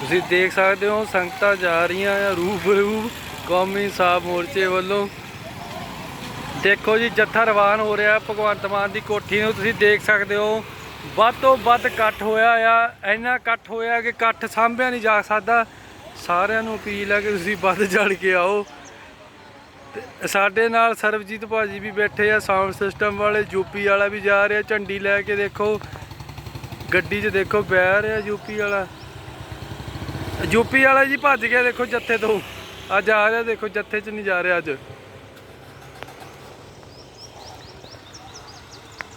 ਤੁਸੀਂ ਦੇਖ ਸਕਦੇ ਹੋ ਸੰਗਤਾਂ ਜਾ ਰਹੀਆਂ ਆ ਰੂਬਰੂ ਕੌਮੀ ਸਾਹ ਮੋਰਚੇ ਵੱਲੋਂ। ਦੇਖੋ ਜੀ, ਜੱਥਾ ਰਵਾਨ ਹੋ ਰਿਹਾ, ਭਗਵੰਤ ਮਾਨ ਦੀ ਕੋਠੀ ਨੂੰ ਤੁਸੀਂ ਦੇਖ ਸਕਦੇ ਹੋ। ਵੱਧ ਤੋਂ ਵੱਧ ਇਕੱਠ ਹੋਇਆ ਆ, ਇੰਨਾ ਇਕੱਠ ਹੋਇਆ ਕਿ ਇਕੱਠ ਸਾਂਭਿਆ ਨਹੀਂ ਜਾ ਸਕਦਾ। ਸਾਰਿਆਂ ਨੂੰ ਅਪੀਲ ਹੈ ਕਿ ਤੁਸੀਂ ਵੱਧ ਜੜ ਕੇ ਆਓ। ਸਾਡੇ ਨਾਲ ਸਰਬਜੀਤ ਭਾਜੀ ਵੀ ਬੈਠੇ ਆ, ਸਾਊਂਡ ਸਿਸਟਮ ਵਾਲੇ ਯੂਪੀ ਵਾਲਾ ਵੀ ਜਾ ਰਿਹਾ, ਝੰਡੀ ਲੈ ਕੇ ਦੇਖੋ। ਗੱਡੀ 'ਚ ਦੇਖੋ ਬਹਿ ਰਿਹਾ ਯੂਪੀ ਵਾਲਾ। ਯੂਪੀ ਵਾਲਾ ਜੀ ਭੱਜ ਗਿਆ ਦੇਖੋ ਜੱਥੇ ਤੋਂ। ਅੱਜ ਆ ਰਿਹਾ ਦੇਖੋ, ਜੱਥੇ 'ਚ ਨਹੀਂ ਜਾ ਰਿਹਾ ਅੱਜ।